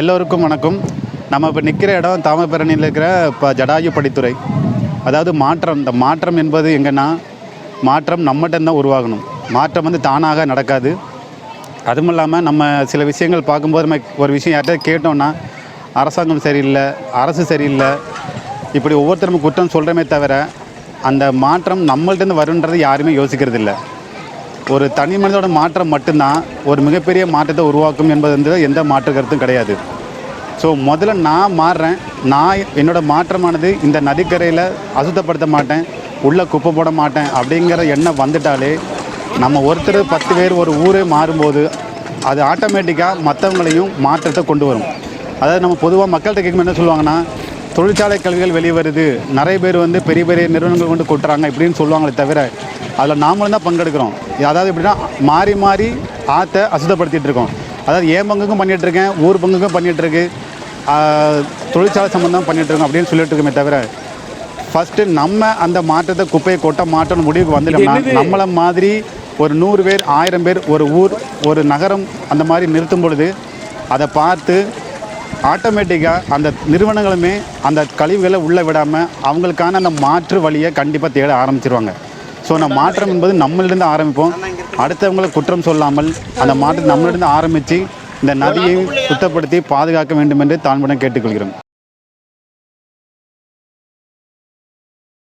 எல்லோருக்கும் வணக்கம். நம்ம இப்போ நிற்கிற இடம் தாமபரணியில் இருக்கிற இப்போ ஜடாயு படித்துறை. அதாவது மாற்றம். இந்த மாற்றம் என்பது எங்கன்னா மாற்றம் நம்மகிட்ட தான் உருவாகணும். மாற்றம் வந்து தானாக நடக்காது. அதுவும் இல்லாமல் நம்ம சில விஷயங்கள் பார்க்கும்போது நம்ம ஒரு விஷயம் யார்கிட்ட கேட்டோம்னா அரசாங்கம் சரியில்லை அரசு சரியில்லை இப்படி ஒவ்வொருத்தரும் குற்றம் சொல்கிறோமே தவிர அந்த மாற்றம் நம்மள்ட்டேருந்து வருன்றது யாருமே யோசிக்கிறது இல்லை ஒரு தனி மனிதனோட மாற்றம் மட்டும்தான் ஒரு மிகப்பெரிய மாற்றத்தை உருவாக்கும் என்பது வந்து எந்த மாற்று கருத்தும் கிடையாது. ஸோ முதல்ல நான் மாறுறேன். நான் என்னோடய மாற்றமானது இந்த நதிக்கரையில் அசுத்தப்படுத்த மாட்டேன் உள்ளே குப்பை போட மாட்டேன் அப்படிங்கிற எண்ணம் வந்துட்டாலே நம்ம ஒருத்தர் பத்து பேர் ஒரு ஊரே மாறும்போது அது ஆட்டோமேட்டிக்காக மற்றவங்களையும் மாற்றத்தை கொண்டு வரும். அதாவது நம்ம பொதுவாக மக்கள்கிட்ட கேட்கும் என்ன சொல்லுவாங்கன்னா தொழிற்சாலை கல்விகள் வெளியே வருது நிறைய பேர் வந்து பெரிய பெரிய நிறுவனங்கள் கொண்டு கொட்டுறாங்க இப்படின்னு சொல்லுவாங்களே தவிர அதில் நாமளும் தான் பங்கெடுக்கிறோம். அதாவது எப்படின்னா மாறி மாறி ஆற்றை அசுத்தப்படுத்திட்டு இருக்கோம். அதாவது என் பங்குக்கும் பண்ணிட்டு இருக்கேன் ஊர் பங்குக்கும் ஆஹ், தொழிற்சாலை சம்மந்தம் பண்ணிட்டு இருக்கோம் அப்படின்னு சொல்லிட்டு இருக்கோமே தவிர ஃபஸ்ட்டு நம்ம அந்த மாற்றத்தை குப்பையை கொட்ட மாட்டோம்னு முடிவுக்கு வந்துட்டோம்னா நம்மளை மாதிரி ஒரு நூறு பேர் ஆயிரம் பேர் ஒரு ஊர் ஒரு நகரம் அந்த மாதிரி நிறுத்தும் பொழுது அதை பார்த்து ஆட்டோமேட்டிக்காக அந்த நிறுவனங்களுமே அந்த கழிவுகளை உள்ளே விடாமல் அவங்களுக்கான அந்த மாற்று வழியை கண்டிப்பாக தேட ஆரம்பிச்சிருவாங்க. ஸோ அந்த மாற்றம் என்பது நம்மளிருந்து ஆரம்பிப்போம். அடுத்தவங்களை குற்றம் சொல்லாமல் அந்த மாற்றம் நம்மளிருந்து ஆரம்பித்து இந்த நதியை சுத்தப்படுத்தி பாதுகாக்க வேண்டும் என்று தாழ்வுடன் கேட்டுக்கொள்கிறோம்.